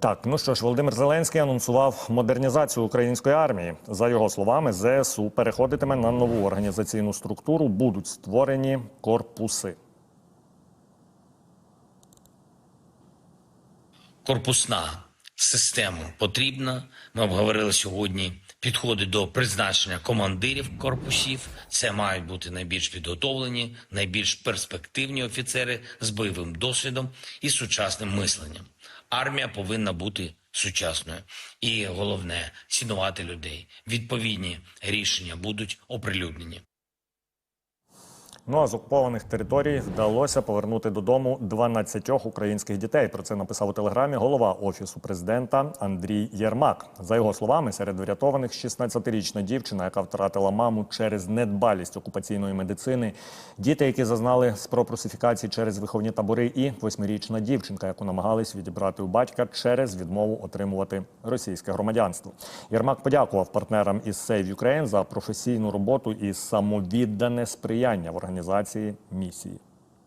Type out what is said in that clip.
Так, ну що ж, Володимир Зеленський анонсував модернізацію української армії. За його словами, ЗСУ переходитиме на нову організаційну структуру. Будуть створені корпуси. корпусна система потрібна. Ми обговорили сьогодні підходи до призначення командирів корпусів. Це мають бути найбільш підготовлені, найбільш перспективні офіцери з бойовим досвідом і сучасним мисленням. Армія повинна бути сучасною, і головне цінувати людей. Відповідні рішення будуть оприлюднені. Ну а з окупованих територій вдалося повернути додому 12 українських дітей. Про це написав у телеграмі голова офісу президента Андрій Єрмак. За його словами, серед врятованих 16-річна дівчина, яка втратила маму через недбалість окупаційної медицини, діти, які зазнали спроб русифікації через виховні табори, і восьмирічна дівчинка, яку намагались відібрати у батька через відмову отримувати російське громадянство. Єрмак подякував партнерам із Save Ukraine за професійну роботу і самовіддане сприяння в організації місії.